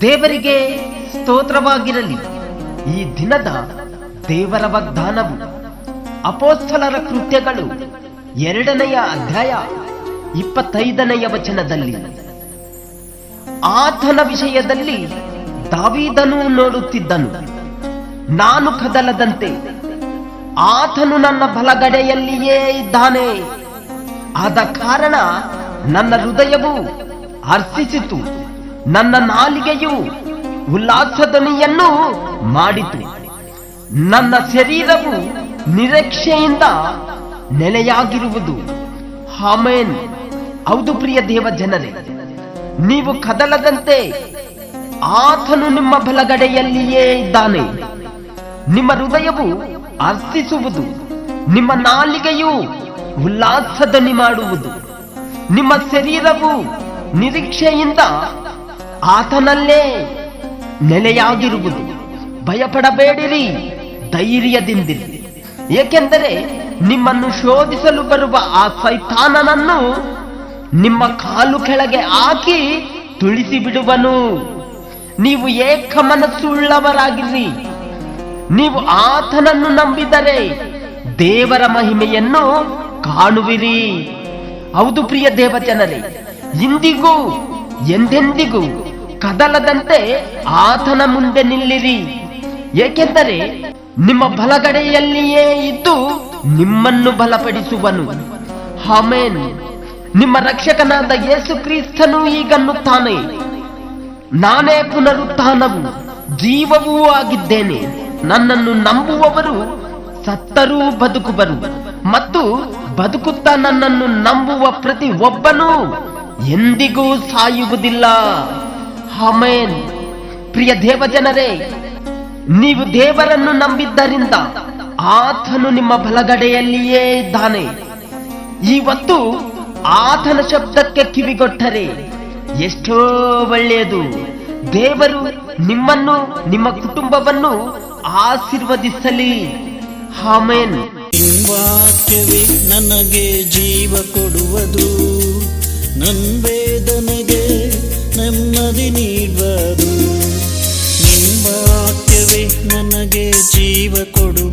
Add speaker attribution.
Speaker 1: ದೇವರಿಗೆ ಸ್ತೋತ್ರವಾಗಿರಲಿ. ಈ ದಿನದ ದೇವರ ವಾಗ್ದಾನವು ಅಪೋಸ್ತಲರ ಕೃತ್ಯಗಳು ಎರಡನೆಯ ಅಧ್ಯಾಯ ಇಪ್ಪತ್ತೈದನೆಯ ವಚನದಲ್ಲಿ. ಆತನ ವಿಷಯದಲ್ಲಿ ದಾವಿದನು ನೋಡುತ್ತಿದ್ದನು. ನಾನು ಕದಲದಂತೆ ಆತನು ನನ್ನ ಬಲಗಡೆಯಲ್ಲಿಯೇ ಇದ್ದಾನೆ. ಆದ ಕಾರಣ ನನ್ನ ಹೃದಯವು ಹರ್ಷಿಸಿತು. ನನ್ನ ನಾಲಿಗೆಯು ಉಲ್ಲಾಸಧ್ವನಿಯನ್ನು ಮಾಡಿತು. ನನ್ನ ಶರೀರವು ನಿರೀಕ್ಷೆಯಿಂದ ನೆಲೆಯಾಗಿರುವುದು. ಹಾಮೇನ್ ಹೌದು ಪ್ರಿಯ ದೇವ ಜನರೇ, ನೀವು ಕದಲದಂತೆ ಆತನು ನಿಮ್ಮ ಬಲಗಡೆಯಲ್ಲಿಯೇ ಇದ್ದಾನೆ. ನಿಮ್ಮ ಹೃದಯವು ಅರ್ಪಿಸುವುದು ನಿಮ್ಮ ನಾಲಿಗೆಯು ಉಲ್ಲಾಸದನಿ ಮಾಡುವುದು. ನಿಮ್ಮ ಶರೀರವು ನಿರೀಕ್ಷೆಯಿಂದ ಆತನಲ್ಲೇ ನೆಲೆಯಾಗಿರುವುದು. ಭಯಪಡಬೇಡಿರಿ, ಧೈರ್ಯದಿಂದಿರಿ. ಏಕೆಂದರೆ ನಿಮ್ಮನ್ನು ಶೋಧಿಸಲು ಬರುವ ಆ ಸೈತಾನನನ್ನು ನಿಮ್ಮ ಕಾಲು ಕೆಳಗೆ ಹಾಕಿ ತುಳಿಸಿ ಬಿಡುವನು ನೀವು ಏಕ ಮನಸ್ಸುಳ್ಳವರಾಗಿರಿ ನೀವು ಆತನನ್ನು ನಂಬಿದರೆ ದೇವರ ಮಹಿಮೆಯನ್ನು ಕಾಣುವಿರಿ. ಹೌದು ಪ್ರಿಯ ದೇವಜನರೇ, ಇಂದಿಗೂ ಎಂದೆಂದಿಗೂ ಕದಲದಂತೆ ಆತನ ಮುಂದೆ ನಿಲ್ಲಿರಿ. ಏಕೆಂದರೆ ನಿಮ್ಮ ಬಲಗಡೆಯಲ್ಲಿಯೇ ಇದ್ದು ನಿಮ್ಮನ್ನು ಬಲಪಡಿಸುವನು. ಹಮೇನ್ ನಿಮ್ಮ ರಕ್ಷಕನಾದ ಯೇಸು ಕ್ರಿಸ್ತನು ಈಗನ್ನುತ್ತಾನೆ ನಾನೇ ಪುನರುತ್ಥಾನವು ಜೀವವೂ ಆಗಿದ್ದೇನೆ. ನನ್ನನ್ನು ನಂಬುವವರು ಸತ್ತರೂ ಬದುಕುವರು ಮತ್ತು ಬದುಕುತ್ತಾ ನನ್ನನ್ನು ನಂಬುವ ಪ್ರತಿ ಒಬ್ಬನು ಎಂದಿಗೂ ಸಾಯುವುದಿಲ್ಲ. ಹಮೇನ್ ಪ್ರಿಯ ದೇವಜನರೇ, ನೀವು ದೇವರನ್ನು ನಂಬಿದ್ದರಿಂದ ಆತನು ನಿಮ್ಮ ಬಲಗಡೆಯಲ್ಲಿಯೇ ಇದ್ದಾನೆ. ಇವತ್ತು ಆತನ ಶಬ್ದಕ್ಕೆ ಕಿವಿಗೊಟ್ಟರೆ ಎಷ್ಟೋ ಒಳ್ಳೆಯದು. ದೇವರು ನಿಮ್ಮನ್ನು, ನಿಮ್ಮ ಕುಟುಂಬವನ್ನು ಆಶೀರ್ವದಿಸಲಿ. ಹಾಮೇನ್
Speaker 2: ವಾಕ್ಯವೇ ನನಗೆ ಜೀವ ಕೊಡುವುದು. ನನ್ ವೇದನೆಗೆ ನೆಮ್ಮದಿ ನೀಡುವುದು. ನಿನ್ನ ವಾಕ್ಯವೇ ನನಗೆ ಜೀವ ಕೊಡುವುದು